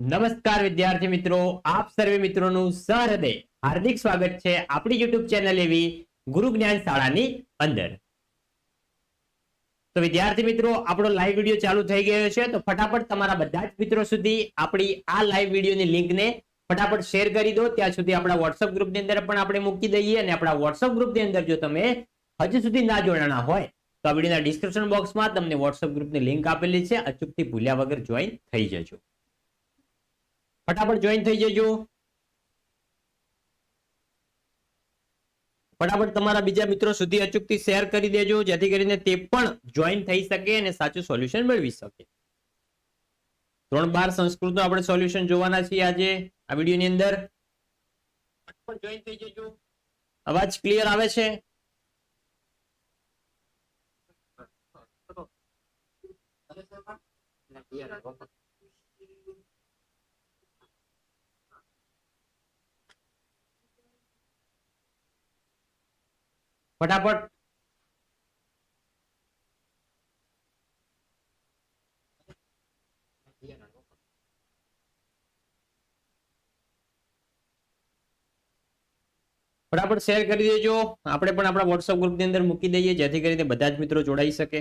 નમસ્કાર વિદ્યાર્થી મિત્રો, આપ સર્વે મિત્રોનું સહૃદય હાર્દિક સ્વાગત છે આપણી યુટ્યુબ ચેનલ એવી ગુરુ જ્ઞાન શાળાની અંદર. તો વિદ્યાર્થી મિત્રો, આપણો લાઈવ વીડિયો ચાલુ થઈ ગયો છે. તો ફટાફટ તમારા બધા જ મિત્રો સુધી આપણી આ લાઈવ વિડીયોની લિંકને ફટાફટ શેર કરી દો. ત્યાં સુધી આપણા વોટ્સઅપ ગ્રુપની અંદર પણ આપણે મૂકી દઈએ અને આપણા વોટ્સઅપ ગ્રુપની અંદર જો તમે હજુ સુધી ના જોડાણા હોય, તો આ વિડીયોના ડિસ્ક્રિપ્શન બોક્સમાં તમને વોટ્સઅપ ગ્રુપની લિંક આપેલી છે. અચૂકથી ભૂલ્યા વગર જોઈન થઈ જજો. ફટાફટ જોઈન થઈ જજો. ફટાફટ તમારા બીજા મિત્રો સુધી અચૂકથી શેર કરી દેજો, જેથી કરીને તે પણ જોઈન થઈ શકે અને સાચું સોલ્યુશન મેળવી શકે. ત્રણ બાર સંસ્કૃતનું આપણે સોલ્યુશન જોવાના છીએ આજે, આ વિડીયોની અંદર. જોઈન થઈ જજો. અવાજ ક્લિયર આવે છે? ચાલે ફટાફટ. ફટાફટ શેર કરી દેજો. આપણે પણ આપણા વોટ્સઅપ ગ્રુપની અંદર મૂકી દઈએ, જેથી કરીને બધા જ મિત્રો જોડાઈ શકે.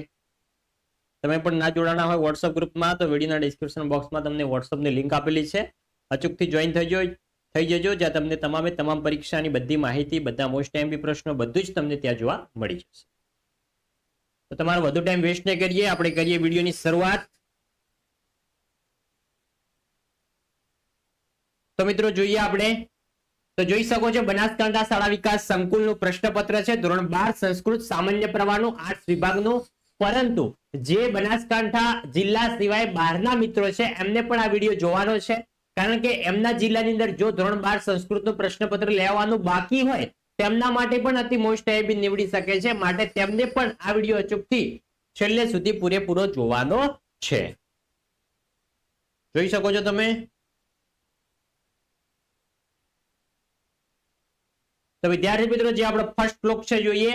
તમે પણ ના જોડાણા હોય વોટ્સઅપ ગ્રુપમાં તો વિડીયોના ડિસ્ક્રિપ્શન બોક્સમાં તમને વોટ્સઅપની લિંક આપેલી છે. અચૂકથી જોઈન થઈ જજો થઈ જજો, જ્યાં તમને તમામે તમામ પરીક્ષાની બધી માહિતી, બધા મોસ્ટ એમપી પ્રશ્નો બધું જ તમને ત્યાં જોવા મળી જશે. તો તમારો વધુ ટાઈમ વેસ્ટ ન કરીએ, આપણે કરીએ વિડીયોની શરૂઆત. તો મિત્રો જોઈએ આપણે. તો જોઈ શકો છો, બનાસકાંઠા શાળા વિકાસ સંકુલનું પ્રશ્નપત્ર છે, ધોરણ બાર સંસ્કૃત સામાન્ય પ્રવાહનું આર્ટ્સ વિભાગનું. પરંતુ જે બનાસકાંઠા જિલ્લા સિવાય બહારના મિત્રો છે, એમને પણ આ વીડિયો જોવાનો છે. કારણ કે એમના જિલ્લાની અંદર જો ધોરણ બાર સંસ્કૃતનું પ્રશ્નપત્ર લેવાનું બાકી હોય, તેમના માટે પણ અતિ મોસ્ટ આઈબી નીવડી શકે છે. માટે તેમને પણ આ વીડિયો અચૂકથી છેલ્લે સુધી પૂરેપૂરો જોવાનો છે. જોઈ શકો છો તમે? તો વિદ્યાર્થી મિત્રો, જે આપણો ફર્સ્ટ શ્લોક છે, જોઈએ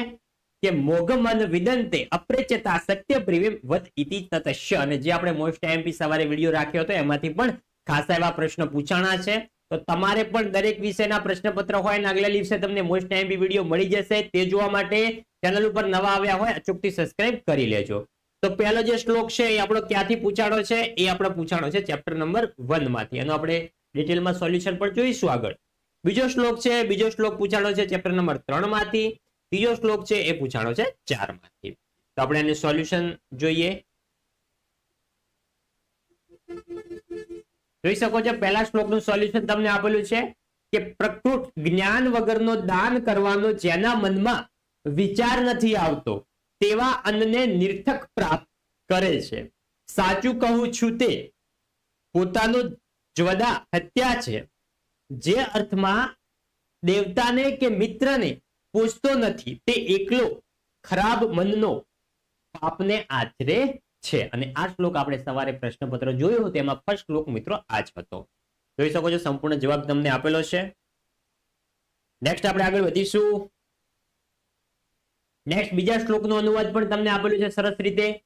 કે મોગમન વિદંતે અપ્રેચતા સત્ય પ્રિવિમ વત ઇતિ તતશ્ય અને જે આપણે મોસ્ટ એમપી સવારે વીડિયો રાખ્યો હતો, એમાંથી પણ ખાસા એવા પ્રશ્નો પૂછાણા છે. તો તમારે પણ દરેક વિષયના પ્રશ્નપત્ર હોય અને આગલા દિવસે તમને મોસ્ટ એમપી વીડિયો મળી જશે. તે જોવા માટે ચેનલ ઉપર નવા આવ્યા હોય અચૂકથી સબસ્ક્રાઇબ કરી લેજો. તો પહેલો જે શ્લોક છે એ આપણો ક્યાંથી પૂછાણો છે? એ આપણો પૂછાણો છે ચેપ્ટર નંબર વનમાંથી. એનો આપણે ડિટેલમાં સોલ્યુશન પણ જોઈશું આગળ. બીજો શ્લોક છે, બીજો શ્લોક પૂછાણો છે ચેપ્ટર નંબર ત્રણમાંથી. ત્રીજો શ્લોક છે એ પૂછાણો છે ચારમાંથી. તો આપણે એનું સોલ્યુશન જોઈએ. જોઈ શકો છો, પહેલા શ્લોકનું સોલ્યુશન તમને આપેલું છે કે પ્રકૃત જ્ઞાન વગરનો દાન કરવાનો જેના મનમાં વિચાર નથી આવતો, તેવા અન્નને નિર્થક પ્રાપ્ત કરે છે. સાચું કહું છું તે, પોતાનો જ્વદા હત્યા છે, જે અર્થમાં દેવતાને કે મિત્રને પૂછતો નથી, તે એકલો ખરાબ મનનો પાપને આચરે છે. અને આ શ્લોક આપણે સવારે પ્રશ્નપત્ર જોયો તેમાં ફર્સ્ટ શ્લોક મિત્રો આ જ હતો. જોઈ શકો છો, સંપૂર્ણ જવાબ તમને આપેલો છે. નેક્સ્ટ આપણે આગળ વધીશું. નેક્સ્ટ બીજા શ્લોકનો અનુવાદ પણ તમને આપેલું છે સરસ રીતે,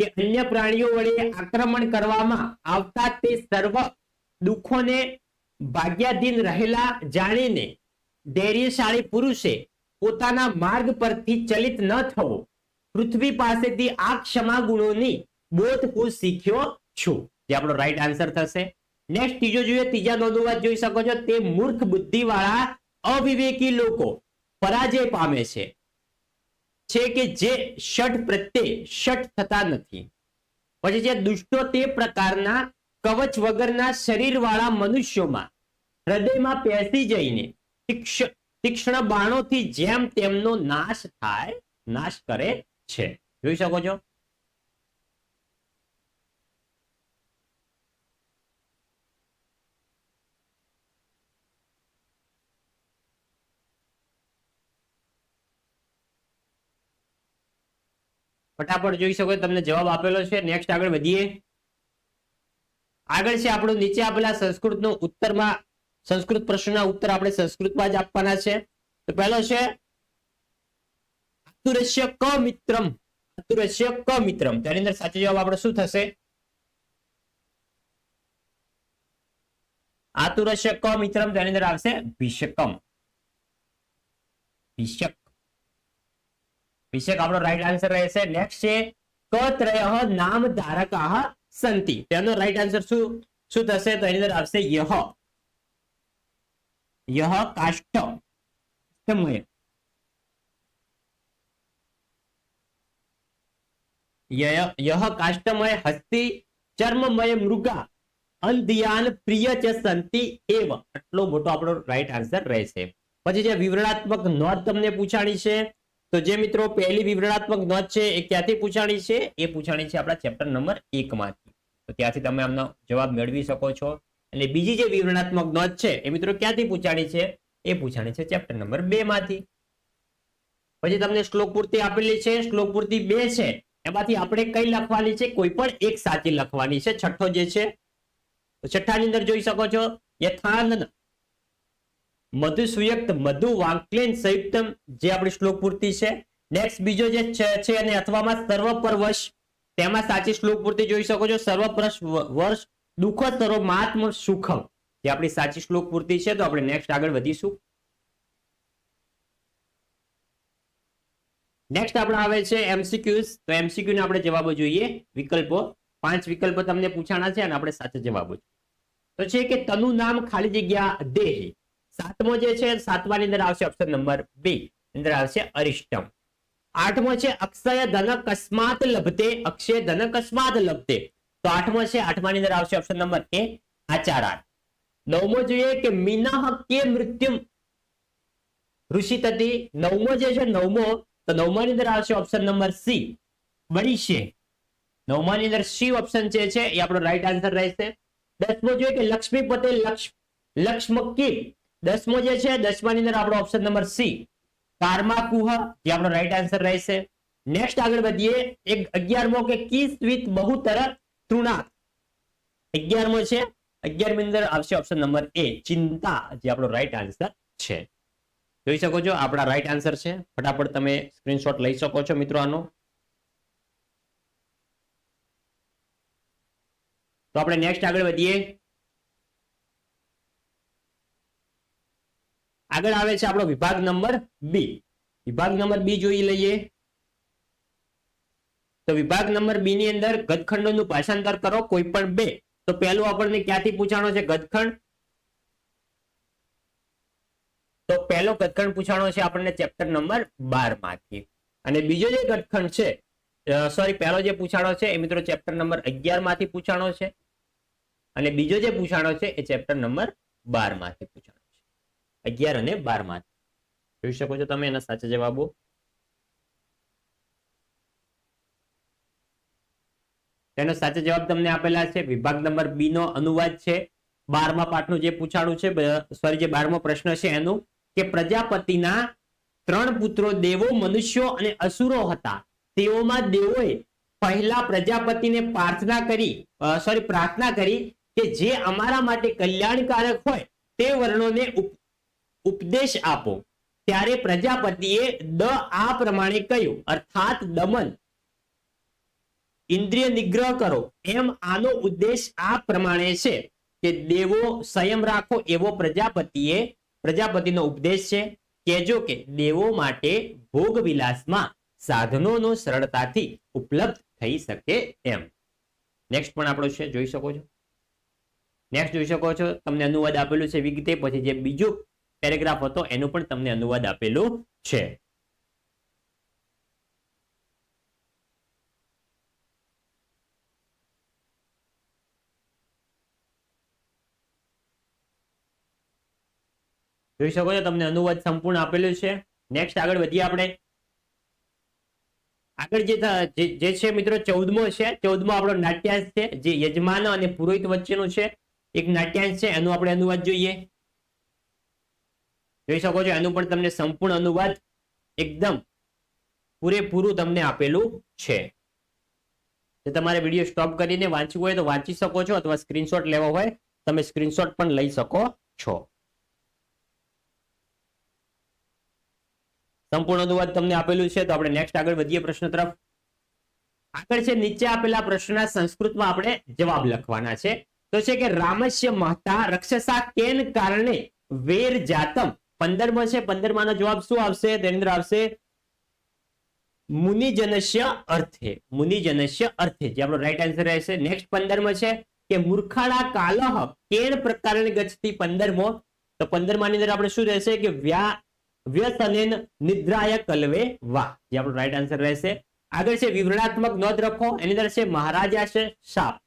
કે અન્ય પ્રાણીઓ વડે આક્રમણ કરવામાં આવતા તે સર્વ દુઃખોને ભાગ્યાધીન રહેલા જાણીને ધૈર્યશાળી પુરુષે પોતાના માર્ગ પરથી ચલિત ન થવો. પૃથ્વી પાસેથી આ ક્ષમા ગુણોની બોધ હું શીખ્યો છું. જે આપણો રાઈટ આન્સર થશે. નેક્સ્ટ ત્રીજો જોઈએ, ત્રીજા નોંધવાદ જોઈ શકો છો. તે મૂર્ખ બુદ્ધિવાળા અવિવેકી લોકો પરાજય પામે છે. કે જે શઠ પ્રત્યે શઠ થતા નથી. પછી જે દુષ્ટો તે પ્રકારના કવચ વગરના શરીરવાળા મનુષ્યોમાં હૃદયમાં પેસી જઈને તીક્ષ- તીક્ષ્ણ બાણોથી જેમ તેમનો નાશ થાય, નાશ કરે છે. જોઈ શકો છો? ફટાફટ જોઈ શકો તમને જવાબ આપેલો છે. નેક્સ્ટ આગળ વધીએ. આગળ છે આપણું નીચે આપેલા સંસ્કૃતનો ઉત્તરમાં, સંસ્કૃત પ્રશ્નના ઉત્તર આપણે સંસ્કૃતમાં જ આપવાના છે. તો પહેલો છે આતુરસ્ય ક મિત્રમ અતુરસ્ય ક મિત્રમ તેની અંદર સાચો જવાબ આપણે શું થશે આતુરસ્ય ક મિત્રમ તેની અંદર આવશે ભીષકમ ભીષક ભીષક આપણો રાઈટ આન્સર રહેશે નેક્સ્ટ છે કત્રય નામ ધારકાહ સંતિ તેનો રાઈટ આન્સર શું શું થશે તો એની અંદર આવશે યહ યહ કાષ્ઠ યહ કાષ્ટમય હસ્તી ચર્મમય મૃગા. અંધિયાન પ્રિય છે સંતિ એવ. આટલો મોટો આપણો રાઈટ આન્સર રહેશે. પછી જે વિવરણાત્મક નોંધ તમને પૂછાણી છે, તો જે મિત્રો પહેલી વિવરણાત્મક નોંધ છે, એ ક્યાંથી પૂછાણી છે? એ પૂછાણી છે આપણા ચેપ્ટર નંબર એક માંથી. તો ત્યાંથી તમે આમનો જવાબ મેળવી શકો છો. અને બીજી જે વિવરણાત્મક નોંધ છે, એ મિત્રો ક્યાંથી પૂછાણી છે? એ પૂછાણી છે ચેપ્ટર નંબર બે માંથી. પછી તમને શ્લોક પૂર્તિ આપેલી છે. શ્લોક પૂર્તિ બે છે. એમાંથી આપણે કઈ લખવાની છે? કોઈ પણ એક સાચી લખવાની છે. છઠ્ઠો જે છે છઠ્ઠા છઠ્ઠાની અંદર જોઈ શકો છો યથાનન મધુ સુયુક્ત મધુ વાંકલેન સંયુક્ત જે આપણી શ્લોક પૂર્તિ છે. નેક્સ્ટ બીજો જે છે છે અને અથવામાં સર્વપરવશ, તેમાં સાચી શ્લોક પૂર્તિ જોઈ શકો છો. સર્વપ્રશ વર્ષ દુઃખ સર્વ માત્મ સુખમ. જે આપણી સાચી શ્લોક પૂર્તિ છે, તો આપણે નેક્સ્ટ આગળ વધીશું. નેક્સ્ટ આપણે આવે છે એમસીક્યુઝ તો એમસીક્યુ આપણે જવાબો જોઈએ. વિકલ્પો. પાંચ વિકલ્પો તમને પૂછાણા છે અને આપણે સાચા જવાબો તો છે કે તનું નામ ખાલી જગ્યા દેહ સાતમો જે છે, સાતમાની અંદર આવશે ઓપ્શન નંબર બી. અંદર આવશે અરિષ્ટમ. આઠમો છે, અક્ષય ધન કસ્માત લભતે. અક્ષય ધન કસ્માત લભતે. તો આઠમો છે, આઠમાની અંદર આવશે ઓપ્શન નંબર એ આચારા નવમો જોઈએ કે મીના કે મૃત્યુ ઋષિ તતી નવમો જે છે, નવમો તો નવમાની અંદર આવશે ઓપ્શન નંબર સી. બળીશે નવમાની અંદર સી ઓપ્શન છે, એ આપણો રાઈટ આન્સર રહેશે. દસમો જોઈએ કે લક્ષ્મી પટેલ લક્ષ લક્ષ્મકી દસમો જે છે, દસમાની અંદર આપણો ઓપ્શન નંબર સી. કારમા કુહ જે આપણો રાઈટ આન્સર રહેશે. નેક્સ્ટ આગળ વધીએ, એક અગિયારમો કે કિસ વિથ બહુતર તૃણાત અગિયારમો છે, અગિયારમી અંદર આવશે ઓપ્શન નંબર એ, ચિંતા, જે આપણો રાઈટ આન્સર છે. જોઈ શકો છો, આપણા રાઈટ આન્સર છે. ફટાફટ તમે સ્ક્રીનશોટ લઈ શકો છો મિત્રો આનો. તો આપણે નેક્સ્ટ આગળ વધીએ. આગળ આવે છે આપણો વિભાગ નંબર બી વિભાગ નંબર બી જોઈ લઈએ. તો વિભાગ નંબર બી ની અંદર ગદખંડોનું ભાષાંતર કરો કોઈ પણ બે. તો પહેલું આપણને ક્યાંથી પૂછાણો છે ગદખંડ? તો પહેલો કથખંડ પૂછાણો છે આપણને ચેપ્ટર નંબર બારમાંથી અને બીજો જે ગદખંડ છે સોરી પહેલો જે પૂછાણો છે એ મિત્રો ચેપ્ટર નંબર અગિયારમાંથી પૂછાણો છે. અને બીજો જે પૂછાણો છે એ ચેપ્ટર નંબર બારમાંથી પૂછાણો છે. અગિયાર અને બારમાંથી જોઈ શકો છો તમે એના સાચા જવાબો. તેનો સાચો જવાબ તમને આપેલા છે, વિભાગ નંબર બી નો અનુવાદ છે. બારમા પાઠનું જે પૂછાણું છે સોરી જે બારમો પ્રશ્ન છે એનું કે પ્રજાપતિના ત્રણ પુત્રો દેવો, મનુષ્યો અને અસુરો હતા. તેઓમાં દેવોએ પહેલા પ્રજાપતિને પ્રાર્થના કરી સોરી પ્રાર્થના કરી કે જે અમારા માટે કલ્યાણકારક હોય તે વર્ણોને ઉપદેશ આપો. ત્યારે પ્રજાપતિએ દ આ પ્રમાણે કહ્યું, અર્થાત દમન. ઇન્દ્રિય નિગ્રહ કરો. એમ આનો ઉદ્દેશ આ પ્રમાણે છે કે દેવો સંયમ રાખો એવો પ્રજાપતિએ પ્રજાપતિનો ઉપદેશ છે કેજો કે દેવો માટે ભોગ વિલાસમાં સાધનોનો સરળતાથી ઉપલબ્ધ થઈ શકે એમ. નેક્સ્ટ પણ આપણો છે, જોઈ શકો છો? નેક્સ્ટ જોઈ શકો છો, તમને અનુવાદ આપેલું છે વિગતે, પછી જે બીજો પેરેગ્રાફ હતો, એનું પણ તમને અનુવાદ આપેલું છે. જોઈ શકો છો, તમને અનુવાદ સંપૂર્ણ આપેલું છે. નેક્સ્ટ આગળ વધીએ આપણે. આગળ જે જે- છે મિત્રો, ચૌદમો છે. ચૌદમો આપણો નાટ્યાંશ છે, જે યજમાન અને પુરોહિત વચ્ચેનું છે. એક નાટ્યાંશ છે, એનું આપણે અનુવાદ જોઈએ. જોઈ શકો છો, એનું પણ તમને સંપૂર્ણ અનુવાદ એકદમ પૂરેપૂરું તમને આપેલું છે. તમારે વીડિયો સ્ટોપ કરીને વાંચવું હોય તો વાંચી શકો છો અથવા સ્ક્રીનશોટ લેવો હોય, તમે સ્ક્રીનશોટ પણ લઈ શકો છો. સંપૂર્ણ અનુવાદ તમને આપેલું છે, તો આપણે નેક્સ્ટ આગળ વધીએ પ્રશ્ન તરફ. આગળ છે, નીચે આપેલા પ્રશ્નના સંસ્કૃતમાં આપણે જવાબ લખવાના છે. તો છે કે રામસ્ય મહતા રક્ષસા કેન કારણે વેર જાતમ? પંદરમાં છે, પંદરમાંનો જવાબ શું આવશે? તેની આવશે. મુનિજનસ્ય અર્થે મુનિજનસ્ય અર્થે, જે આપણો રાઈટ આન્સર રહેશે. નેક્સ્ટ પંદરમાં છે કે મૂર્ખાળા કાલહ કેન પ્રકારને ગચતી પંદરમો? તો પંદરમાની અંદર આપણે શું રહેશે કે વ્યા વ્યસનેન નિદ્રાય કલવે વા. જે આપણો રાઈટ આન્સર રહેશે. આગળ છે વિવરણાત્મક નોંધ રાખો. એની અંદર છે મહારાજા છે સાપ.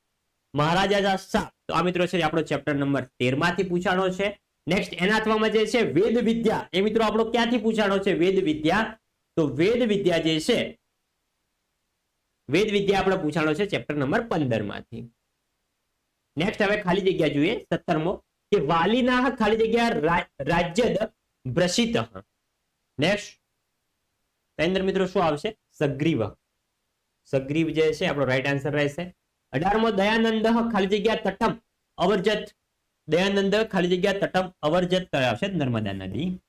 મહારાજા સાપ. તો આ મિત્રો છે આપણો ચેપ્ટર નંબર 13 માંથી પૂછાણો છે. નેક્સ્ટ એના અથવામાં જે છે વેદ વિદ્યા. એ મિત્રો આપણો ક્યાંથી પૂછાણો છે? વેદ વિદ્યા. તો વેદ વિદ્યા જે છે, વેદ વિદ્યા આપણે પૂછાણો છે ચેપ્ટર નંબર પંદરમાંથી નેક્સ્ટ હવે ખાલી જગ્યા જોઈએ, સત્તરમો, કે વાલીના ખાલી જગ્યા રાજ્યદ ભ્રસિત નેક્સ્ટ તેની મિત્રો, શું આવશે? સગ્રીવ. સગ્રીવ જે છે, આપણો રાઈટ આન્સર રહેશે. અઢારમો, દયાનંદ ખાલી જગ્યા તટમ અવરજત. દયાનંદ ખાલી જગ્યા તટમ અવરજત તળાવ છે નર્મદા નદી.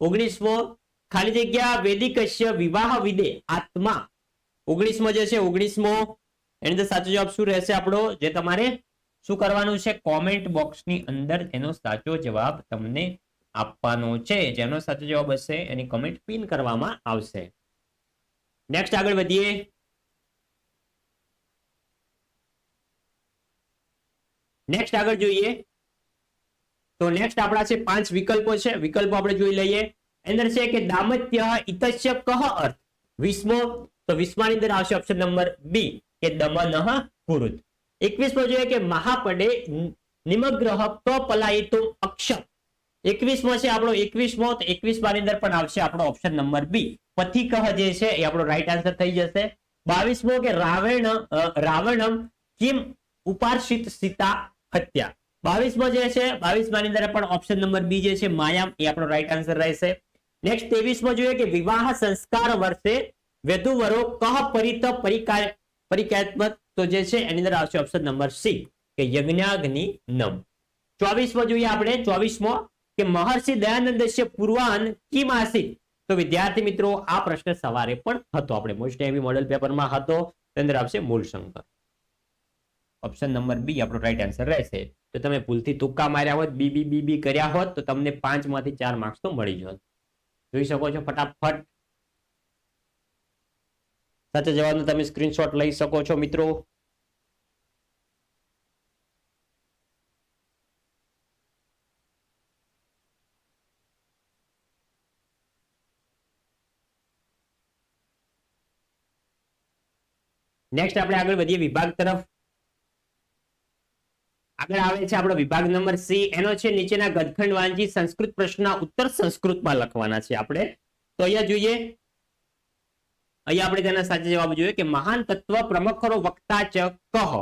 ઓગણીસમો, ખાલી જગ્યા વેદિકશ્ય વિવાહ વિદે આત્મા. ઓગણીસમો જે છે, ઓગણીસમો. એની અંદર સાચો જવાબ શું રહેશે આપણો? જે તમારે શું કરવાનું છે? કોમેન્ટ બોક્સની અંદર એનો સાચો જવાબ તમને આપવાનો છે. જેનો સાચો જવાબ હશે એની કમેન્ટ પિન કરવામાં આવશે. નેક્સ્ટ આગળ વધીએ. નેક્સ્ટ આગળ જોઈએ. તો નેક્સ્ટ આપણા છે પાંચ વિકલ્પો છે. વિકલ્પો આપણે જોઈ લઈએ. અંદર છે કે દામત્ય ઇતસ્ય કહ અર્થ? વિસ્મો. તો વિસ્માની અંદર આવશે ઓપ્શન નંબર બી કે દમન કુરુત એકવીસમો જોઈએ કે મહાપડે નિમગ્રહ પલાયિતો અક્ષમ. એકવીસમો છે આપણો એકવીસમો, તો એકવીસમાની અંદર પણ આવશે આપણો ઓપ્શન નંબર બી પથિકહ જે છે એ આપણો રાઈટ આન્સર થઈ જશે. બાવીસમો કે રાવણ રાવણમ કિમ ઉપાર્ષિત સીતા હત્યા. બાવીસમો જે છે, બાવીસમાની અંદર પણ ઓપ્શન નંબર બી જે છે, માયામ, એ આપણો રાઈટ આન્સર રહેશે. નેક્સ્ટ ત્રેવીસમો જોઈએ કે વિવાહ સંસ્કાર વર્ષે વેદુવરો કહ પરિત પરિકાર, પરિકાત્મક, તો જે છે, એની અંદર આવશે ઓપ્શન નંબર સી કે યજ્ઞાગ્નિ નમ. ચોવીસમો જોઈએ આપણે, ચોવીસમો કે મહર્ષિ દયાનંદસ્ય પૂર્વાન કિમ આસિત તો વિદ્યાર્થી મિત્રો, આ પ્રશ્ન સવારે પણ હતો. આપણે મોસ્ટ એવી મોડેલ પેપરમાં હતો. તેની આવશે મૂળશંકર. ઓપ્શન નંબર બી આપણો રાઈટ આન્સર રહેશે. તો તમે ભૂલથી તુક્કા માર્યા હોત બી બી બી બી કર્યા હોત, તો તમને પાંચમાંથી ચાર માર્ક્સ તો મળી જોત. જોઈ શકો છો ફટાફટ. સાચો જવાબનો તમે સ્ક્રીનશોટ લઈ શકો છો મિત્રો. નેક્સ્ટ આપણે આગળ વધીએ વિભાગ તરફ. આગળ આવે છે આપણો વિભાગ નંબર સી. એનો છે નીચેના ગદખંડ વાંચી સંસ્કૃત પ્રશ્નના ઉત્તર સંસ્કૃતમાં લખવાના છે આપણે. તો અહીંયા જોઈએ. અહીંયા આપણે તેના સાચો જવાબ જોઈએ કે મહાન તત્વ પ્રમખરો વક્તા ચ કહો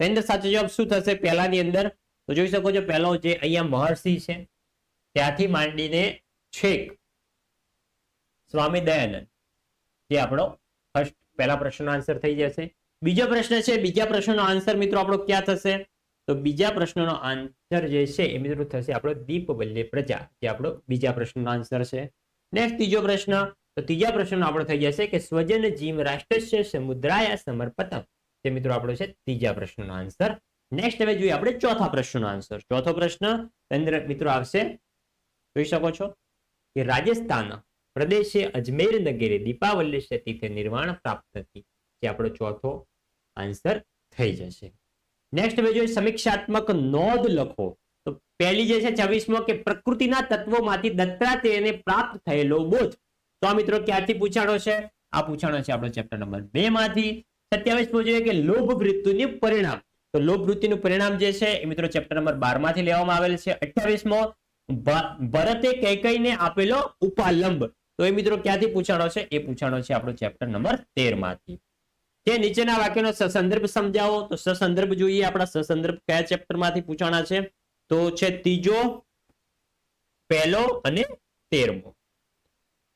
તેની સાચો જવાબ શું થશે? પહેલાની અંદર તો જોઈ શકો છો પહેલો જે અહીંયા મહર્ષિ છે, ત્યાંથી માંડીને છેક. સ્વામી દયાનંદ જે આપણો ફર્સ્ટ પહેલા પ્રશ્નનો આન્સર થઈ જશે. બીજો પ્રશ્ન છે, બીજા પ્રશ્નનો આન્સર મિત્રો આપણો ક્યાં થશે? તો બીજા પ્રશ્નનો આન્સર જે છે એ મિત્રો થશે આપણો દીપ પ્રજા, જે આપણો બીજા પ્રશ્નનો આન્સર છે. નેક્સ્ટ ત્રીજો પ્રશ્ન, તો ત્રીજા પ્રશ્નનો આપણો થઈ જશે કે સ્વજન જીમ રાષ્ટ્રસ્ય સમુદ્રાય સમર્પતમ તે મિત્રો આપણો છે ત્રીજા પ્રશ્નનો આન્સર નેક્સ્ટ હવે જોઈએ આપણે ચોથા પ્રશ્નનો આન્સર ચોથો પ્રશ્ન મિત્રો આવશે. જોઈ શકો છો કે રાજસ્થાન પ્રદેશે અજમેર નગરે દીપાવલ્ય તિથે નિર્વાણ પ્રાપ્ત થતી જે આપણો ચોથો આન્સર થઈ જશે. નેક્સ્ટ હવે જોઈએ, સમીક્ષાત્મક નોંધ લખો. તો પહેલી જે છે, છવ્વીસમો કે પ્રકૃતિના તત્વોમાંથી દત્તાત્રેયને પ્રાપ્ત થયેલો બોધ. તો આ મિત્રો ક્યાંથી પૂછાણો છે? આ પૂછાણો છે આપણો ચેપ્ટર નંબર બે માંથી. સત્યાવીસમો જોઈએ કે લોભ વૃત્તિનું પરિણામ. તો લોભ વૃત્તિનું પરિણામ જે છે, એ મિત્રો ચેપ્ટર નંબર બારમાંથી લેવામાં આવેલ છે. અઠ્યાવીસમો ભરતે કૈકઈને આપેલો ઉપાલંબ. તો એ મિત્રો ક્યાંથી પૂછાણો છે? એ પૂછાણો છે આપણો ચેપ્ટર નંબર તેરમાંથી. કે નીચેના વાક્યનો સસંદર્ભ સમજાવો. તો સંદર્ભ જોઈએ, આપણા સંદર્ભ કયા ચેપ્ટરમાંથી પૂછાણા છે? તો છે ત્રીજો, પહેલો અને તેરમો.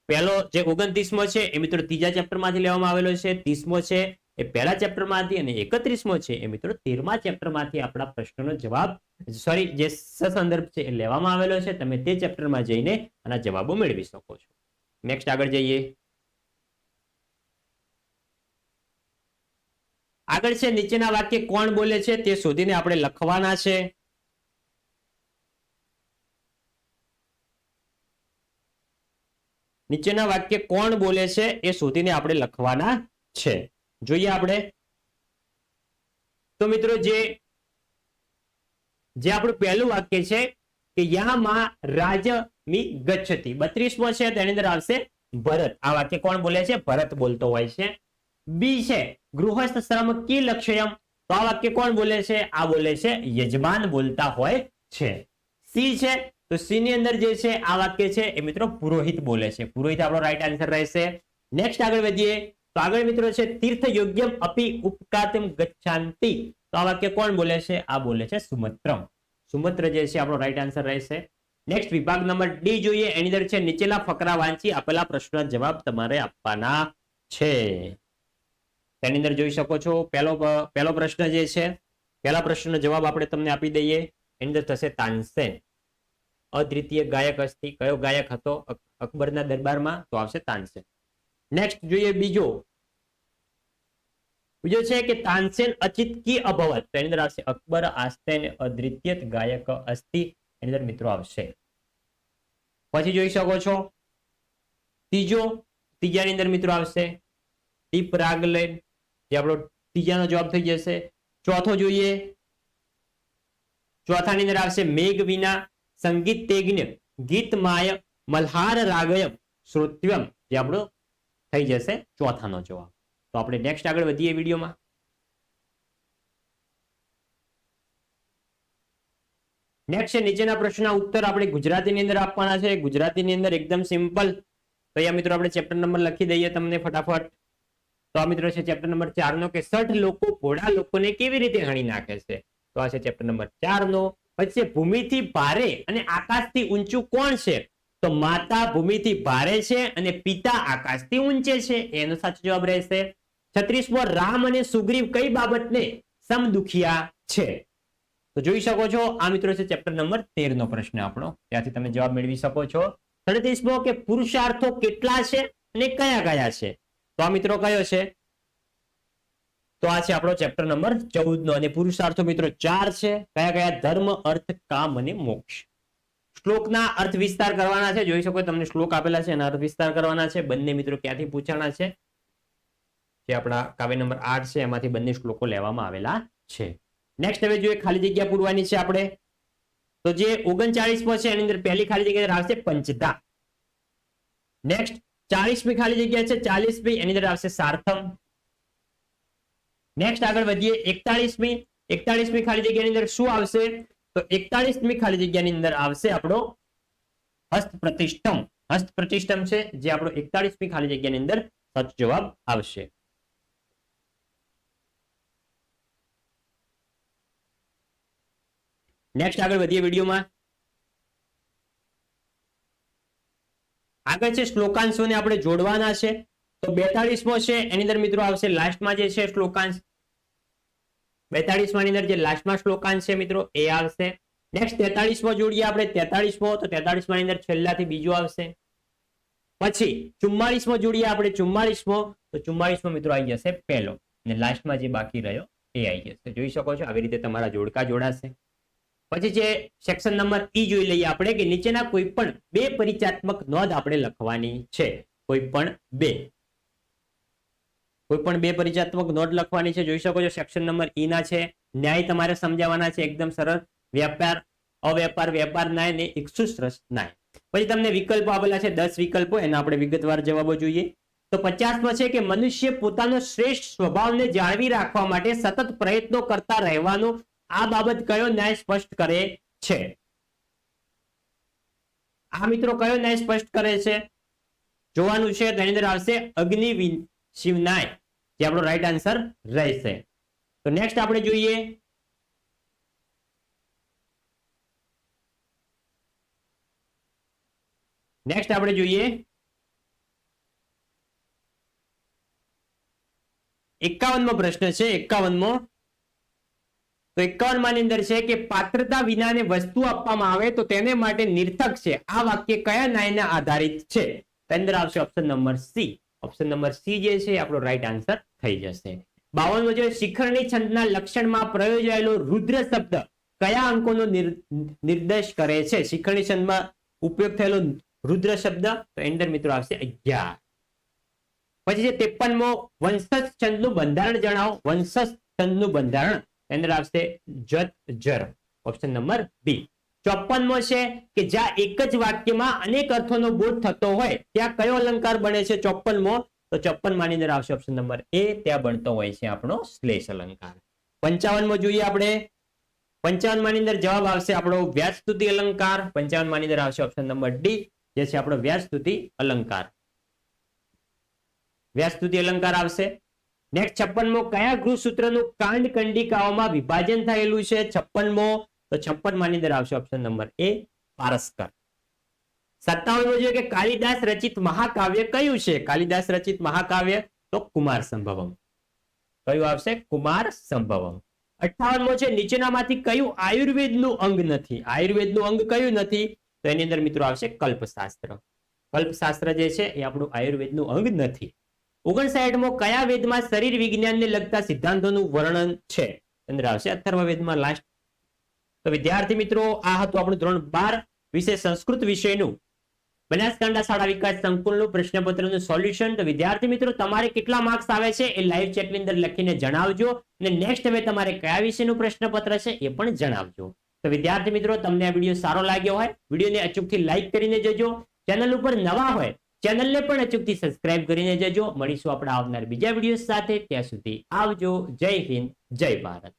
પહેલો જે ઓગણત્રીસમો છે, એ મિત્રો ત્રીજા ચેપ્ટરમાંથી લેવામાં આવેલો છે. ત્રીસમો છે, એ પહેલા ચેપ્ટરમાંથી અને એકત્રીસમો છે, એ મિત્રો તેરમા ચેપ્ટરમાંથી આપણા પ્રશ્નનો જવાબ સોરી જે સંદર્ભ છે એ લેવામાં આવેલો છે. તમે તે ચેપ્ટરમાં જઈને આના જવાબો મેળવી શકો છો. નેક્સ્ટ આગળ જઈએ. આગળ છે નીચેના વાક્ય કોણ બોલે છે તે શોધીને આપણે લખવાના છે. નીચેના વાક્ય કોણ બોલે છે એ શોધીને આપણે લખવાના છે. જોઈએ આપણે. તો મિત્રો જે જે આપણું પહેલું વાક્ય છે કે યામાં રાજમી ગચ્છતી. બત્રીસમો છે, તેની અંદર આવશે ભરત. આ વાક્ય કોણ બોલે છે? ભરત બોલતો હોય છે. બી છે, ગૃહસ્થ શ્રમ કી લક્ષ્યમ? તો આ વાક્ય કોણ બોલે છે? આ બોલે છે, યજમાન બોલતા હોય છે. સી છે, તો સી ની અંદર જે છે, આ વાક્ય છે, એ મિત્રો પુરોહિત બોલે છે. પુરોહિત આપણો રાઈટ આન્સર રહેશે. નેક્સ્ટ આગળ વધીએ. તો આગળ મિત્રો છે તીર્થ યોગ્યમ અપી ઉપકાતમ ગચ્છાંતિ. તો આ વાક્ય કોણ બોલે છે? આ બોલે છે સુમત્રમ. સુમત્ર જે છે, આપણો રાઈટ આન્સર રહેશે. નેક્સ્ટ વિભાગ નંબર ડી જોઈએ. એની અંદર છે નીચેલા ફકરા વાંચી આપેલા પ્રશ્નના જવાબ તમારે આપવાના છે. તેની અંદર જોઈ શકો છો, પહેલો પહેલો પ્રશ્ન જે છે, પહેલા પ્રશ્નનો જવાબ આપણે તમને આપી દઈએ. એની અંદર થશે તાનસેન. અદ્વિતીય ગાયક અસ્તિ કયો ગાયક હતો અકબરના દરબારમાં? તો આવશે તાનસેન. નેક્સ્ટ જોઈએ બીજો. બીજો છે કે તાનસેન અચિત કી અભવત? તેની અંદર આવશે અકબર આસ્તે અદ્વિતીય ગાયક અસ્તિ એની અંદર મિત્રો આવશે. પછી જોઈ શકો છો. ત્રીજો, ત્રીજાની અંદર મિત્રો આવશે. દીપ રાગલેન જે આપણો ત્રીજાનો જવાબ થઈ જશે. ચોથો જોઈએ. ચોથાની અંદર આવશે મેઘ વિના સંગીત તેજ્ઞ, ગીત માય મલ્હાર રાગયમ, શ્રોત્યમ, જે આપણો થઈ જશે ચોથાનો જવાબ. તો આપણે નેક્સ્ટ આગળ વધીએ વિડીયોમાં. નેક્સ્ટ નીચેના પ્રશ્નના ઉત્તર આપણે ગુજરાતીની અંદર આપવાના છે. ગુજરાતીની અંદર એકદમ સિમ્પલ. તો અહીંયા મિત્રો આપણે ચેપ્ટર નંબર લખી દઈએ તમને ફટાફટ. તો આ મિત્રો છે ચેપ્ટર નંબર ચાર નો કે સઠ લોકો ઘોડા લોકોને કેવી રીતે હણી નાખે છે? તો આ છે ચેપ્ટર નંબર ચાર નો પછી ભૂમિથી ભારે અને આકાશથી ઊંચું કોણ છે? તો માતા ભૂમિથી ભારે છે અને પિતા આકાશથી ઊંચે છે. એનો સાચો જવાબ રહેશે. છત્રીસમો, રામ અને સુગ્રીવ કઈ બાબતને સમદુખિયા છે? તો જોઈ શકો છો, આ મિત્રો છે ચેપ્ટર નંબર તેર નો પ્રશ્ન આપણો. ત્યાંથી તમે જવાબ મેળવી શકો છો. સડત્રીસમો કે પુરુષાર્થો કેટલા છે અને કયા કયા છે? તો આ મિત્રો કયો છે? તો આ છે આપણો ચેપ્ટર નંબર ચૌદ નો અને પુરુષાર્થો મિત્રો ચાર છે. કયા કયા ધર્મ, અર્થ, કામ અને મોક્ષ? શ્લોકના અર્થ વિસ્તાર કરવાના છે. જોઈ શકો તમને શ્લોક આપેલા છે, એના અર્થ વિસ્તાર કરવાના છે. બંને મિત્રો ક્યાંથી પૂછાણા છે? જે આપણા કાવ્ય નંબર આઠ છે, એમાંથી બંને શ્લોકો લેવામાં આવેલા છે. નેક્સ્ટ હવે જોઈએ ખાલી જગ્યા પૂરવાની છે આપણે. તો જે ઓગણચાળીસમો છે, એની અંદર પહેલી ખાલી જગ્યા આવશે પંચદા. નેક્સ્ટ ચાલીસમી ખાલી જગ્યા છે, ચાલીસમી, એની અંદર આવશે સાર્થમ. નેક્સ્ટ આગળ વધીએ, એકતાળીસમી. એકતાળીસમી ખાલી જગ્યાની અંદર શું આવશે? તો એકતાળીસમી ખાલી જગ્યાની અંદર આવશે આપણો હસ્ત પ્રતિષ્ઠમ હસ્ત પ્રતિષ્ઠમ છે, જે આપણો એકતાળીસમી ખાલી જગ્યાની અંદર સાચો જવાબ આવશે. નેક્સ્ટ આગળ વધીએ વિડીયોમાં. આગળ છે શ્લોકાંશોને આપણે જોડવાના છે. તો બેતાળીસમો છે, એની અંદર મિત્રો આવશે લાસ્ટમાં જે છે શ્લોકાંશ. બેતાળીસમાં અંદર જે લાસ્ટમાં શ્લોકાંશ છે મિત્રો, એ આવશે. નેક્સ્ટ તેતાળીસમો જોડીએ આપણે, તેતાળીસમો, તો તેતાળીસમાં અંદર છેલ્લાથી બીજો આવશે. પછી ચુમ્માળીસમો જોડીએ આપણે, ચુમ્માળીસમો. તો ચુમ્માળીસમો મિત્રો આવી જશે પહેલો. અને લાસ્ટમાં જે બાકી રહ્યો, એ આવી જશે. જોઈ શકો છો, આવી રીતે તમારા જોડકા જોડાશે. પછી જે સેક્શન નંબર ઈ જોઈ લઈએ આપણે કે નીચેના કોઈ પણ બે પરિચયાત્મક નોંધ આપણે લખવાની છે. કોઈ પણ બે. કોઈ પણ બે પરિચયાત્મક નોંધ લખવાની છે. જોઈ શકો છો સેક્શન નંબર ઈ ના છે. ન્યાય તમારે સમજાવવાના છે. એકદમ સરળ વ્યાપાર, અવ્યાપાર વેપાર ન્યાય ને ઇક્ષુસ્રસ ન્યાય. પછી તમને વિકલ્પો આપેલા છે. દસ વિકલ્પો. એના આપણે વિગતવાર જવાબો જોઈએ. તો પચાસમાં છે કે મનુષ્ય પોતાનો શ્રેષ્ઠ સ્વભાવને જાળવી રાખવા માટે સતત પ્રયત્નો કરતા રહેવાનો આ બાબત કયો ન્યાય સ્પષ્ટ કરે છે? આ મિત્રો કયો ન્યાય સ્પષ્ટ કરે છે? જોવાનું છે તેની આવશે અગ્નિ શિવ ન્યાય, જે આપણો રાઈટ આન્સર રહેશે. તો નેક્સ્ટ આપણે જોઈએ. નેક્સ્ટ આપણે જોઈએ. એકાવનમો પ્રશ્ન છે, એકાવનમો તો એકાવન અંદર છે કે પાત્રતા વિનાને વસ્તુ આપવામાં આવે તો તેને માટે નિર્થક છે. આ વાક્ય કયા ન્યાયના આધારિત છે? તેની આવશે option number C option number C જે છે આપણો રાઈટ આન્સર થઈ જશે. બાવનમો છે શિખરની છંદના લક્ષણમાં પ્રયોજાયેલો રુદ્ર શબ્દ કયા અંકોનો નિર્દેશ કરે છે? શિખરની છંદમાં ઉપયોગ થયેલો રુદ્ર શબ્દ, તો એની મિત્રો આવશે અગિયાર. પછી છે, ત્રેપનમો વંશજ છંદનું બંધારણ જણાવો. વંશજ છંદનું બંધારણ. એની આવશે જત જર. ઓપ્શન નંબર બી ચોપનમો છે કે જ્યાં એક જ વાક્યમાં અનેક અર્થોનો બોધ થતો હોય, ત્યાં કયો અલંકાર બને છે ચોપનમો તો ચોપન માની અંદર આવશે ઓપ્શન નંબર એ ત્યાં બનતો હોય છે આપણો શ્લેષ અલંકાર. પંચાવનમો જોઈએ આપણે. પંચાવન માની અંદર જવાબ આવશે આપણો વ્યાજસ્તુતિ અલંકાર. પંચાવન માની અંદર આવશે ઓપ્શન નંબર ડી જે છે આપણો વ્યાજસ્તુતિ અલંકાર. વ્યાજસ્તુતિ અલંકાર આવશે. નેક્સ્ટ છપ્પનમો કયા ગૃહસૂત્રનું કાંડ કંડિકાઓમાં વિભાજન થયેલું છે? છપ્પનમો? તો છપ્પન માની અંદર આવશે ઓપ્શન નંબર એ, પારસ્કર. સત્તાવનમો જોઈએ કે કાલિદાસ રચિત મહાકાવ્ય કયું છે? કાલિદાસ રચિત મહાકાવ્ય, તો કુમાર સંભવમ. કયું આવશે? કુમાર સંભવમ. અઠાવનમો છે, નીચેનામાંથી કયું આયુર્વેદનું અંગ નથી? આયુર્વેદનું અંગ કયું નથી? તો એની અંદર મિત્રો આવશે કલ્પશાસ્ત્ર. કલ્પશાસ્ત્ર જે છે, એ આપણું આયુર્વેદનું અંગ નથી. ઓગણસાઠમો કયા વેદમાં શરીર વિજ્ઞાનને લગતા સિદ્ધાંતોનું વર્ણન છે? અંદર આવશે અથર્વ વેદમાં લાસ્ટ તો વિદ્યાર્થી મિત્રો, આ હતું આપણું ધોરણ બાર. વિશે સંસ્કૃત વિષયનું. બનાસકાંઠા શાળા વિકાસ સંકુલનું પ્રશ્નપત્રનું સોલ્યુશન. તો વિદ્યાર્થી મિત્રો, તમારે કેટલા માર્ક્સ આવે છે એ લાઈવ ચેટની અંદર લખીને જણાવજો. અને નેક્સ્ટ હવે તમારે કયા વિષયનું પ્રશ્નપત્ર છે એ પણ જણાવજો. તો વિદ્યાર્થી મિત્રો, તમને આ વીડિયો સારો લાગ્યો હોય, વિડીયોને અચૂકથી લાઈક કરીને જજો. ચેનલ ઉપર નવા હોય ચેનલને પણ અચૂકથી સબસ્ક્રાઇબ કરીને જજો. મળીશું આપણે આવનાર બીજા વીડિયો સાથે. ત્યાં સુધી આવજો. જય હિન્દ. જય ભારત.